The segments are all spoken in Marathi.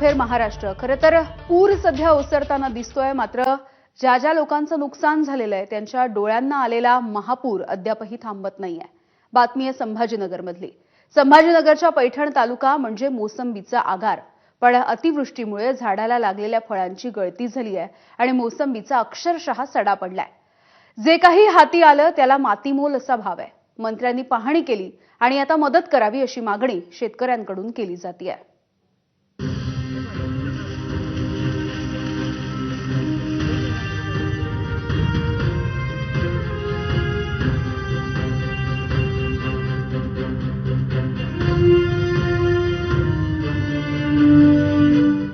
अखेर महाराष्ट्र. खरं तर पूर सध्या ओसरताना दिसतोय मात्र ज्या ज्या लोकांचं नुकसान झालेलं आहे त्यांच्या डोळ्यांना आलेला महापूर अद्यापही थांबत नाहीये. बातमी आहे संभाजीनगरमधली. संभाजीनगरच्या पैठण तालुका म्हणजे मोसंबीचा आगार. पण अतिवृष्टीमुळे झाडाला लागलेल्या फळांची गळती झाली आहे आणि मोसंबीचा अक्षरशः सडा पडलाय. जे काही हाती आलं त्याला मातीमोल असा भाव आहे. मंत्र्यांनी पाहणी केली आणि आता मदत करावी अशी मागणी शेतकऱ्यांकडून केली जाते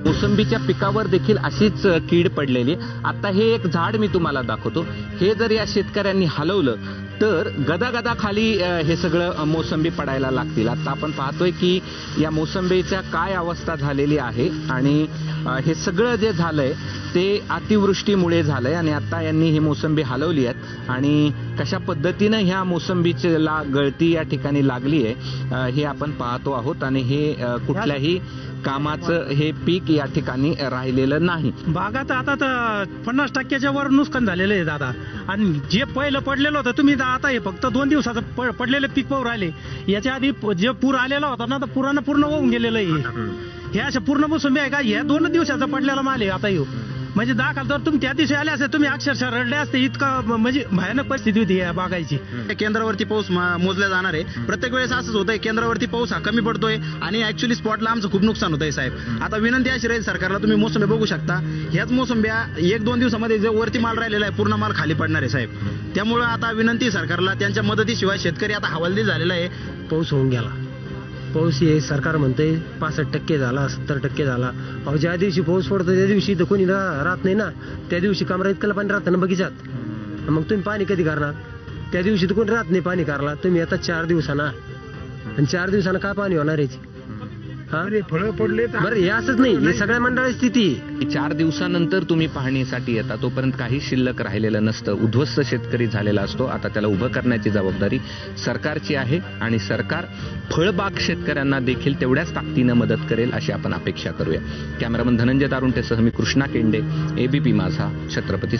मोसंबीच्या पिकावर देखील अशीच कीड पडलेली आता हे एक झाड मी तुम्हाला दाखवतो. हे जर या शेतकऱ्यांनी हलवलं तर गदागदाखाली हे सगळं मोसंबी पडायला लागतील. आता आपण पाहतोय की या मोसंबीच्या काय अवस्था झालेली आहे आणि हे सगळं जे झालंय ते अतिवृष्टीमुळे झालंय आणि आता यांनी ही मोसंबी हलवली आहेत. आणि कशा पद्धतीनं ह्या मोसंबीला गळती या ठिकाणी लागली आहे हे आपण पाहतो आहोत. आणि हे कुठल्याही कामाचं हे पीक या ठिकाणी राहिलेलं नाही. बागात आता तर पन्नास टक्क्याच्या वर नुकसान झालेलं आहे दादा. आणि जे पहिलं पडलेलं होतं तुम्ही आता हे फक्त दोन दिवसाचं पडलेले पीक पाहू राहिले. याच्या आधी जे पूर आलेला होता ना तर पुरानं पूर्ण होऊन गेलेलं आहे. हे अशा पूर्ण मोसंबी आहे का? ह्या दोन दिवसाचा पडलेला माल आहे आता येऊ म्हणजे दाखल तर तुम्ही त्या दिवशी आले असते तुम्ही अक्षरशः रडले असते इतका म्हणजे भयानक परिस्थिती होती या बागायची. केंद्रावरती पाऊस मोजला जाणार आहे. प्रत्येक वेळेस असंच होतंय केंद्रावरती पाऊस हा कमी पडतोय आणि ऍक्च्युली स्पॉटला आमचं खूप नुकसान होतंय साहेब. आता विनंती अशी राहील सरकारला तुम्ही मोसंबी बघू शकता. ह्याच मोसंब्या एक दोन दिवसामध्ये जो वरती माल राहिलेला आहे पूर्ण माल खाली पडणार आहे साहेब. त्यामुळे आता विनंती आहे सरकारला त्यांच्या मदतीशिवाय शेतकरी आता हवालदिल झालेला आहे. पाऊस होऊन गेला. पाऊस हे सरकार म्हणतंय पासष्ट टक्के झाला सत्तर टक्के झाला. अहो ज्या दिवशी पाऊस पडतो त्या दिवशी तर कोणी रा- राहत नाही ना. त्या दिवशी कमरा इतकं पाणी राहतं ना बगीचात मग तुम्ही पाणी कधी करणार? त्या दिवशी तर कोणी राहत नाही पाणी करायला. तुम्ही आता चार दिवसांना. आणि चार दिवसांना काय पाणी होणार याची हा फळं पडले बरं हे असंच नाही. हे सगळ्या मंडळाची स्थिती आहे. चार दिवसानंतर तुम्ही पाहणीसाठी येता तोपर्यंत काही शिल्लक राहिलेलं नसतं. उद्ध्वस्त शेतकरी झालेला असतो. आता त्याला उभं करण्याची जबाबदारी सरकारची आहे आणि सरकार फळबाग शेतकऱ्यांना देखील तेवढ्याच ताकदीनं मदत करेल अशी आपण अपेक्षा करूया. कॅमेरामन धनंजय दारुंटेसह मी कृष्णा केंडे एबीपी माझा छत्रपती